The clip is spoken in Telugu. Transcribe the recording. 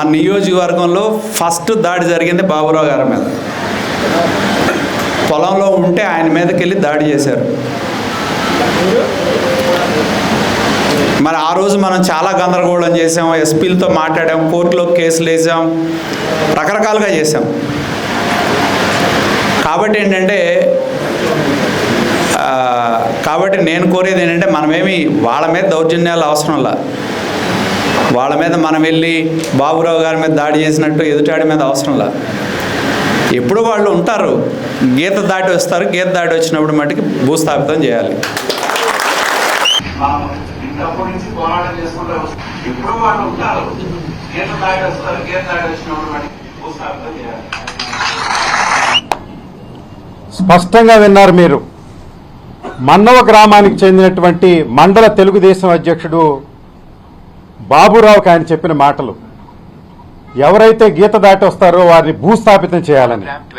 మన నియోజకవర్గంలో ఫస్ట్ దాడి జరిగింది బాబురావు గారి మీద. పొలంలో ఉంటే ఆయన మీదకి వెళ్ళి దాడి చేశారు. మరి ఆ రోజు మనం చాలా గందరగోళం చేసాం ఎస్పీలతో మాట్లాడాం కోర్టులో కేసులు వేసాం రకరకాలుగా చేసాం కాబట్టి ఏంటంటే కాబట్టి నేను కోరేది ఏంటంటే మనమేమి వాళ్ళ మీద దౌర్జన్యాలు అవసరంలా. వాళ్ళ మీద మనం వెళ్ళి బాబురావు గారి మీద దాడి చేసినట్టు ఎదుటాడి మీద అవసరంలా ఎప్పుడు వాళ్ళు ఉంటారు. గీత దాటి వస్తారు. గీత దాటి వచ్చినప్పుడు మటుకి భూస్థాపితం చేయాలి. మనం ఇంతప్పటి నుంచి పోరాటం చేసుకుంటూ వస్తున్నాం. ఎప్పుడు వాళ్ళు ఉంటారు. గీత దాటి వస్తారు. గీత దాటి వచ్చినప్పుడు మనకి భూస్థాపితం చేయాలి. స్పష్టంగా విన్నారు మీరు. మన్నవ గ్రామానికి చెందినటువంటి మండల తెలుగుదేశం అధ్యక్షుడు బాబురావుకి ఆయన చెప్పిన మాటలు ఎవరైతే గీత దాటి వస్తారో వారిని భూస్థాపితం చేయాలని.